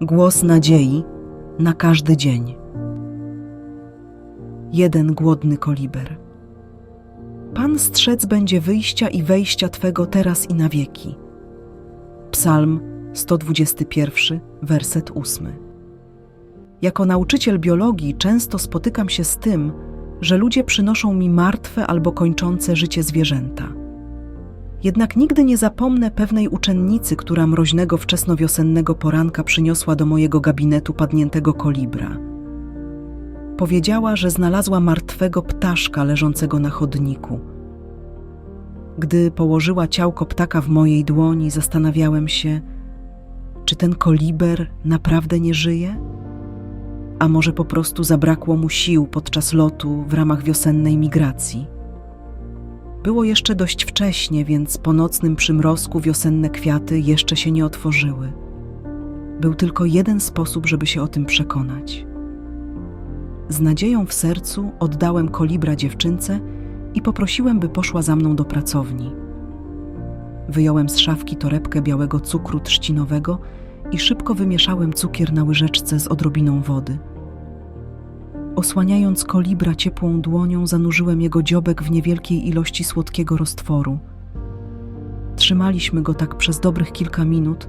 Głos nadziei na każdy dzień. Jeden głodny koliber. Pan strzec będzie wyjścia i wejścia Twego teraz i na wieki. Psalm 121, werset 8. Jako nauczyciel biologii często spotykam się z tym, że ludzie przynoszą mi martwe albo kończące życie zwierzęta. Jednak nigdy nie zapomnę pewnej uczennicy, która mroźnego wczesnowiosennego poranka przyniosła do mojego gabinetu padniętego kolibra. Powiedziała, że znalazła martwego ptaszka leżącego na chodniku. Gdy położyła ciałko ptaka w mojej dłoni, zastanawiałem się, czy ten koliber naprawdę nie żyje? A może po prostu zabrakło mu sił podczas lotu w ramach wiosennej migracji? Było jeszcze dość wcześnie, więc po nocnym przymrozku wiosenne kwiaty jeszcze się nie otworzyły. Był tylko jeden sposób, żeby się o tym przekonać. Z nadzieją w sercu oddałem kolibra dziewczynce i poprosiłem, by poszła za mną do pracowni. Wyjąłem z szafki torebkę białego cukru trzcinowego i szybko wymieszałem cukier na łyżeczce z odrobiną wody. Osłaniając kolibra ciepłą dłonią, zanurzyłem jego dziobek w niewielkiej ilości słodkiego roztworu. Trzymaliśmy go tak przez dobrych kilka minut,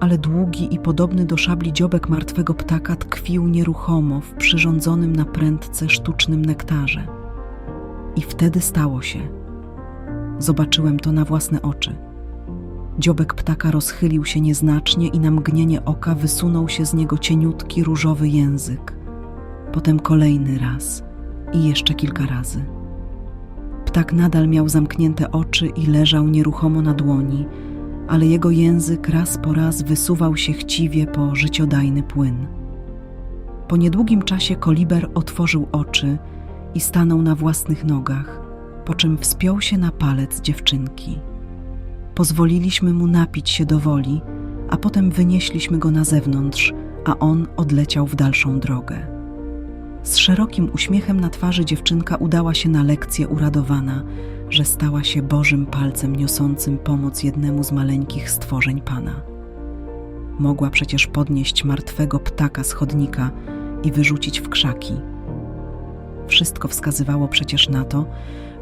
ale długi i podobny do szabli dziobek martwego ptaka tkwił nieruchomo w przyrządzonym na prędce sztucznym nektarze. I wtedy stało się. Zobaczyłem to na własne oczy. Dziobek ptaka rozchylił się nieznacznie i na mgnienie oka wysunął się z niego cieniutki różowy język. Potem kolejny raz i jeszcze kilka razy. Ptak nadal miał zamknięte oczy i leżał nieruchomo na dłoni, ale jego język raz po raz wysuwał się chciwie po życiodajny płyn. Po niedługim czasie koliber otworzył oczy i stanął na własnych nogach, po czym wspiął się na palec dziewczynki. Pozwoliliśmy mu napić się do woli, a potem wynieśliśmy go na zewnątrz, a on odleciał w dalszą drogę. Z szerokim uśmiechem na twarzy dziewczynka udała się na lekcję uradowana, że stała się Bożym palcem niosącym pomoc jednemu z maleńkich stworzeń Pana. Mogła przecież podnieść martwego ptaka z chodnika i wyrzucić w krzaki. Wszystko wskazywało przecież na to,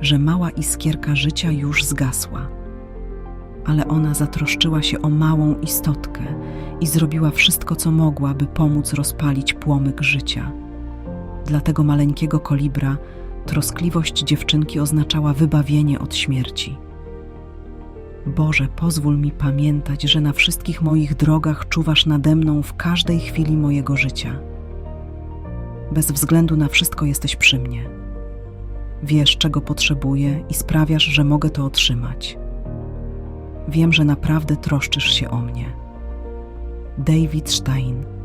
że mała iskierka życia już zgasła. Ale ona zatroszczyła się o małą istotkę i zrobiła wszystko, co mogła, by pomóc rozpalić płomyk życia. Dla tego maleńkiego kolibra troskliwość dziewczynki oznaczała wybawienie od śmierci. Boże, pozwól mi pamiętać, że na wszystkich moich drogach czuwasz nade mną w każdej chwili mojego życia. Bez względu na wszystko jesteś przy mnie. Wiesz, czego potrzebuję i sprawiasz, że mogę to otrzymać. Wiem, że naprawdę troszczysz się o mnie. David Stein